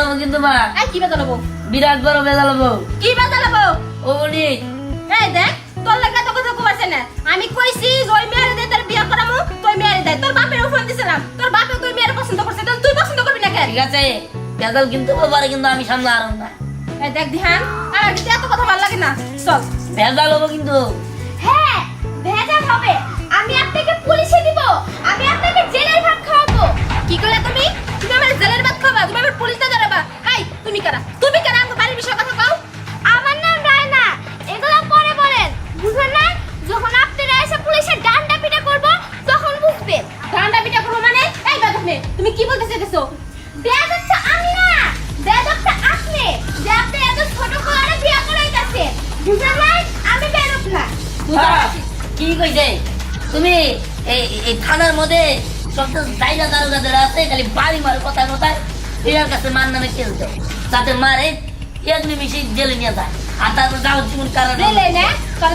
হব কিন্তু মা এই কি বেদালাবো বিরাট বড় বেজাল হব কি বেদালাবো ও বলি এই দেখ তোর লাগা তো কথা কইছে না। আমি কইছি ওই মেয়ের দে তোর বিয়া করামু তুই মেয়ের দে। তোর বাপের ফোন দিছিলাম। তোর বাপে তুই মেয়ের পছন্দ করছে তো তুই পছন্দ করবি না কেন? ঠিক আছে বেজাল কিন্তু বাবারে কিন্তু আমি সামনে আরম না। এই দেখ ধ্যান আর এত কথা ভালো লাগে না। চল। বেজাল হব কিন্তু। হ্যাঁ বলতে চাইছো বেয়াদবটা আমি না। বেয়াদবটা আপনি। যে আপনি এত ছোট করে বিয়া করাইতাছে। বুঝলেন না আমি বেয়াদব না। কি কইছে? তুমি এই এই থানার মধ্যে সব জায়গা দারোগা যারা আছে খালি বাড়ি মারে কথায় কথায়? এর কাছে মার নামে কেস দাও যাতে মারে এক নিমিষে জেলে নিয়ে যায়। আর তারপর যাও জীবন কারণে জেলে তোর